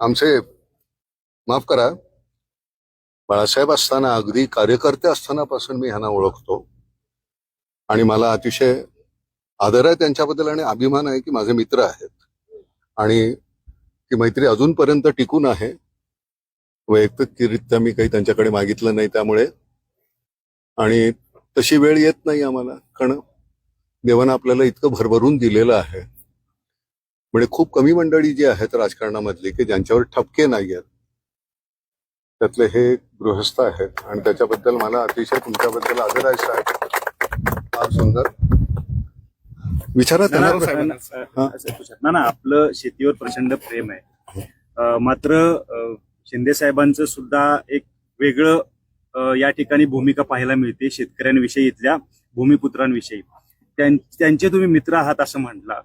आमचे माफ करा बाळासाहेब असताना अगदी कार्यकर्ते असतानापासून मी ह्यांना ओळखतो. आणि मला अतिशय आदर आहे त्यांच्याबद्दल आणि अभिमान आहे की माझे मित्र आहेत. आणि ती मैत्री अजूनपर्यंत टिकून आहे. वैयक्तिकरित्या मी काही त्यांच्याकडे मागितलं नाही त्यामुळे. आणि तशी वेळ येत नाही आम्हाला. कारण देवानं आपल्याला इतकं भरभरून दिलेलं आहे. म्हणजे खूप कमी मंडळी जी आहेत राजकारणामधली की ज्यांच्यावर ठपके नाही आहेत. त्यातले हे गृहस्थ आहेत आणि त्याच्याबद्दल मला अतिशय तुमच्याबद्दल आदर आहे साहेब. फार सुंदर. विचारा ना, ना, आपलं शेतीवर प्रचंड प्रेम आहे. मात्र शिंदे साहेबांचं सुद्धा एक वेगळं या ठिकाणी भूमिका पाहायला मिळते शेतकऱ्यांविषयी इथल्या भूमिपुत्रांविषयी. त्यां- त्यांचे तुम्ही मित्र आहात असं म्हटला.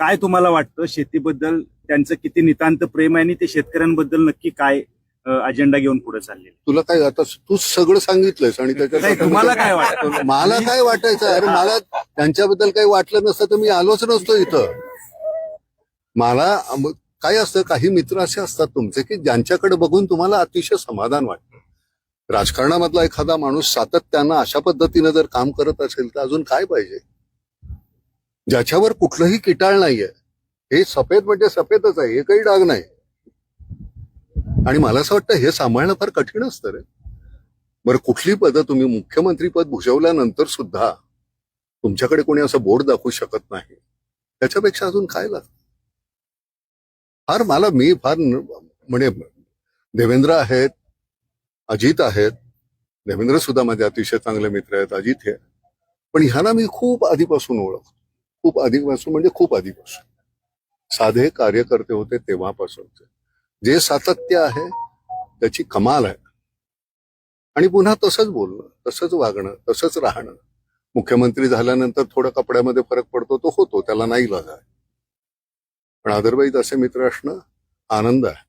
काय तुम्हाला वाटतं? शेतीबद्दल त्यांचं किती नितांत प्रेम आहे आणि ते शेतकऱ्यांबद्दल नक्की काय अजेंडा घेऊन पुढे चालले तुला काय आता तू सगळं सांगितलंयस आणि त्याच्यात तुम्हाला काय वाटतं? मला काय वाटायचं? अरे मला त्यांच्याबद्दल काही वाटलं नसतं तर मी आलोच नसतो इथं. मला काय असतं काही मित्र असे असतात तुमचे की ज्यांच्याकडे बघून तुम्हाला अतिशय समाधान वाटतं. राजकारणामधला एखादा माणूस सातत्यानं अशा पद्धतीनं जर काम करत असेल तर अजून काय पाहिजे? ज्याच्यावर कुठलंही किटाळ नाहीये. हे सफेद म्हणजे सफेदच आहे हे काही डाग नाही. आणि मला असं वाटतं हे सांभाळणं फार कठीण असतं रे. बरं कुठली पदं तुम्ही मुख्यमंत्री पद भुजवल्यानंतर सुद्धा तुमच्याकडे कोणी असं बोर्ड दाखवू शकत नाही? त्याच्यापेक्षा अजून काय लागतं? फार मला मी फार म्हणजे देवेंद्र आहेत अजित आहेत. देवेंद्र सुद्धा माझे अतिशय चांगले मित्र आहेत अजित हे. पण ह्यांना मी खूप आधीपासून ओळखतो. खूप आधीपासून म्हणजे खूप आधीपासून साधे कार्यकर्ते होते तेव्हापासूनचे. जे सातत्य आहे त्याची कमाल आहे. आणि पुन्हा तसंच बोलणं तसंच वागणं तसंच राहणं. मुख्यमंत्री झाल्यानंतर थोडा कपड्यामध्ये फरक पडतो तो होतो त्याला नाही लाज आहे पण अदरवाईज असे मित्र असणं आनंद आहे.